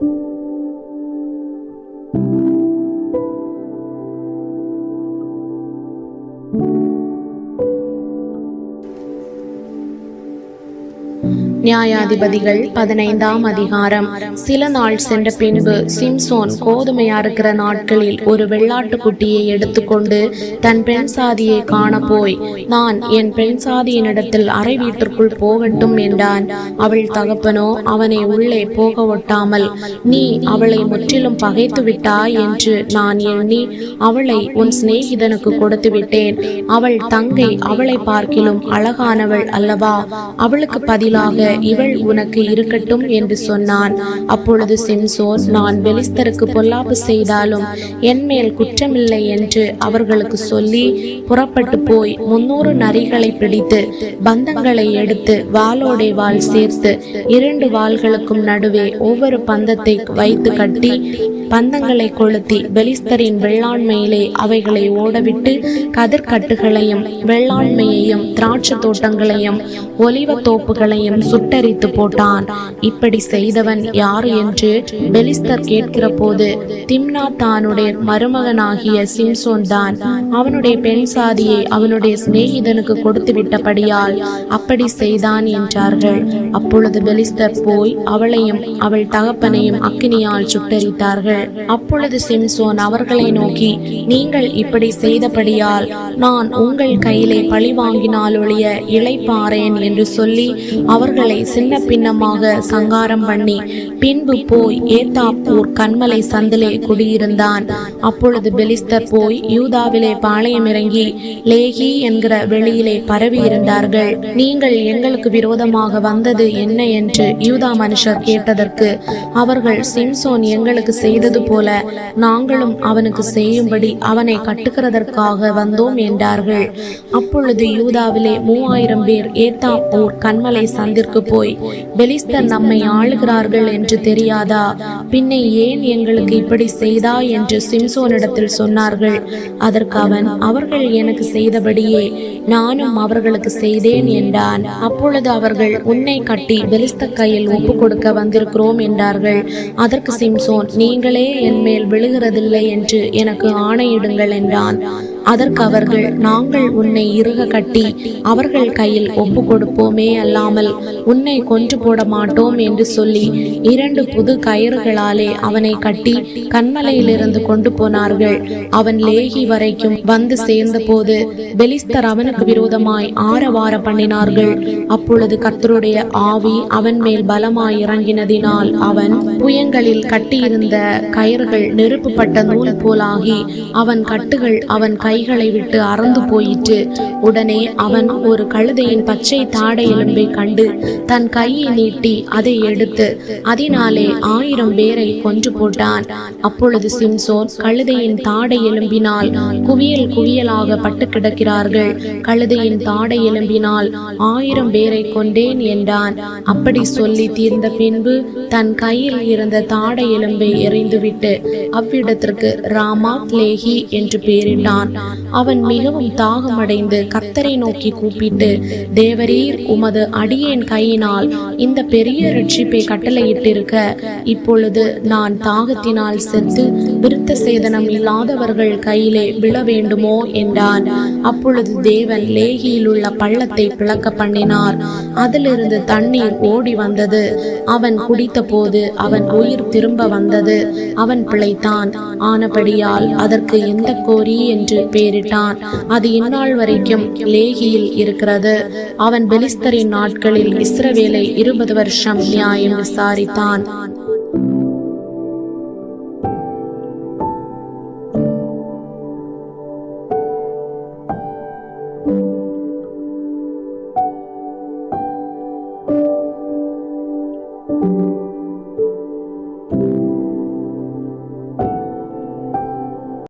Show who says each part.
Speaker 1: you நியாயாதிபதிகள் பதினைந்தாம் அதிகாரம். சில நாள் சென்ற பின்பு சிம்சோன் கோதுமையா இருக்கிற நாட்களில் ஒரு வெள்ளாட்டு குட்டியை எடுத்துக்கொண்டு தன் பெண் சாதியை காண போய் நான் என் பெண் சாதியினிடத்தில் அறை வீட்டிற்குள் போகட்டும் என்றான். அவள் தகப்பனோ அவனை உள்ளே போக ஒட்டாமல் நீ அவளை முற்றிலும் பகைத்து விட்டாய் என்று நான் எண்ணி அவளை உன் சிநேகிதனுக்கு கொடுத்து விட்டேன். அவள் தங்கை அவளை பார்க்கிலும் அழகானவள் அல்லவா? அவளுக்கு பதிலாக இவள் உனக்கு இருக்கட்டும் என்று சொன்னான். அப்பொழுது சிம்சோன் நான் பெலிஸ்தருக்கு பொல்லாப்பு செய்தாலும் என் மேல் குற்றமில்லை என்று அவர்களுக்கு சொல்லி புறப்பட்டு போய் முன்னூறு நரிகளை பிடித்து பந்தங்களை எடுத்து வாளோடே வாள் சேர்த்து இரண்டு வாள்களுக்கும் நடுவே ஒவ்வொரு பந்தத்தை வைத்து கட்டி பந்தங்களை கொளுத்தி பெலிஸ்தரின் வெள்ளாண்மையிலே அவைகளை ஓடவிட்டு கதிர்கட்டுகளையும் வெள்ளாண்மையையும் திராட்சை தோட்டங்களையும் ஒலிவ தோப்புகளையும் சுட்டரித்து போட்டான். இப்படி செய்தவன் யார் என்று பெலிஸ்தர் கேட்கிற போது திம்னா தானுடைய மருமகனாகிய சிம்சோன் தான் அவனுடைய பெண் சாதியை அவனுடைய சிநேகிதனுக்கு கொடுத்து விட்டபடியால் அப்படி செய்தான் என்றார்கள். அப்பொழுது பெலிஸ்தர் போய் அவளையும் அவள் தகப்பனையும் அக்கினியால் சுட்டரித்தார்கள். அப்பொழுது சிம்சோன் அவர்களை நோக்கி நீங்கள் இப்படி செய்தபடியால் நான் உங்கள் கையிலே பழி வாங்கினால் ஒழிய இளைப்பாறேன் என்று சொல்லி அவர்களை சின்ன பின்னமாக சங்காரம் பண்ணி பின்பு போய் ஏத்தாப்பூர் கண்மலை சந்திலே குடியிருந்தான். அப்பொழுது பெலிஸ்தர் போய் யூதாவிலே பாளையம் இறங்கி லேகி என்கிற வெளியிலே பரவி இருந்தார்கள் நீங்கள் எங்களுக்கு விரோதமாக வந்தது என்ன? என்று யூதா மனுஷர் கேட்டதற்கு அவர்கள் சிம்சோன் எங்களுக்கு செய்த செய்தது போல நாங்களும் அவனுக்கு செய்யும்படி அவனை கட்டுகிறதற்காக வந்தோம் என்றார்கள். அப்பொழுது யூதாவிலே மூவாயிரம் பேர் ஏத்தாப்பூர் கண்மலை சந்திற்கு போய் பெலிஸ்தர் நம்மை ஆளுகிறார்கள் என்று தெரியாதா? பின்னை ஏன் எங்களுக்கு இப்படி செய்தா? என்று சிம்சோனிடத்தில் சொன்னார்கள். அதற்கு அவன் அவர்கள் எனக்கு செய்தபடியே நானும் அவர்களுக்கு செய்தேன் என்றான். அப்பொழுது அவர்கள் உன்னை கட்டி பெலிஸ்த கையில் ஒப்பு கொடுக்க வந்திருக்கிறோம் என்றார்கள். அதற்கு சிம்சோன் நீங்கள் என் மேல் விழுகிறதில்லை என்று எனக்கு ஆணையிடுங்கள் என்றான். அதற்கு அவர்கள் நாங்கள் உன்னை இறுக கட்டி அவர்கள் கையில் ஒப்பு கொடுப்போமே அல்லாமல் உன்னை கொன்று போட மாட்டோம் என்று சொல்லி இரண்டு புது கயிறுகளாலே அவனை கட்டி கண்மலையிலிருந்து கொண்டு போனார்கள். அவன் லேகி வரைக்கும் வந்து சேர்ந்த போது பெலிஸ்தர் அவனுக்கு விரோதமாய் ஆரவார பண்ணினார்கள். அப்பொழுது கர்த்தருடைய ஆவி அவன் மேல் பலமாய் இறங்கினதினால் அவன் புயங்களில் கட்டியிருந்த கயிறுகள் நெருப்புப்பட்ட நூல் போலாகி அவன் கட்டுகள் அவன் கை கைகளை விட்டு அறந்து போயிற்று. உடனே அவன் ஒரு கழுதையின் பச்சை தாடை எலும்பை கண்டு தன் கையை நீட்டி அதை எடுத்து அதனாலே ஆயிரம் பேரை கொன்று போட்டான். அப்பொழுது சிம்சோன் கழுதையின் தாடை எலும்பினால் குவியல் குவியலாக பட்டு கிடக்கிறார்கள். கழுதையின் தாடை எலும்பினால் ஆயிரம் பேரை கொண்டேன் என்றான். அப்படி சொல்லி தீர்ந்த பின்பு தன் கையில் இருந்த தாடை எலும்பை எறிந்துவிட்டு அவ்விடத்திற்கு ராமாத் லேஹி என்று பெயரிட்டான் அவன் மிகவும் தாகமடைந்து கர்த்தரை நோக்கி கூப்பிட்டு தேவரீர் உமது அடியேன் கையினால் இந்த பெரிய ரட்சிப்பை கட்டளையிட்டிருக்க இப்பொழுது நான் தாகத்தினால் செத்து விருத்த சேதனம் இல்லாதவர்கள் கையிலே விழ வேண்டுமோ? என்றான். அப்பொழுது தேவன் லேகியில் உள்ள பள்ளத்தை பிளக்க பண்ணினார். அதிலிருந்து தண்ணீர் ஓடி வந்தது. அவன் குடித்தபோது அவன் உயிர் திரும்ப வந்தது. அவன் பிழைத்தான் ஆனபடியால் அதற்கு எந்த கோரி என்று பெயரிட்டான் அது இந்நாள் வரைக்கும் லேகியில் இருக்கிறது. அவன் பெலிஸ்தரின் நாட்களில் இஸ்ரவேலை இருபது வருஷம் நியாயம் விசாரித்தான்.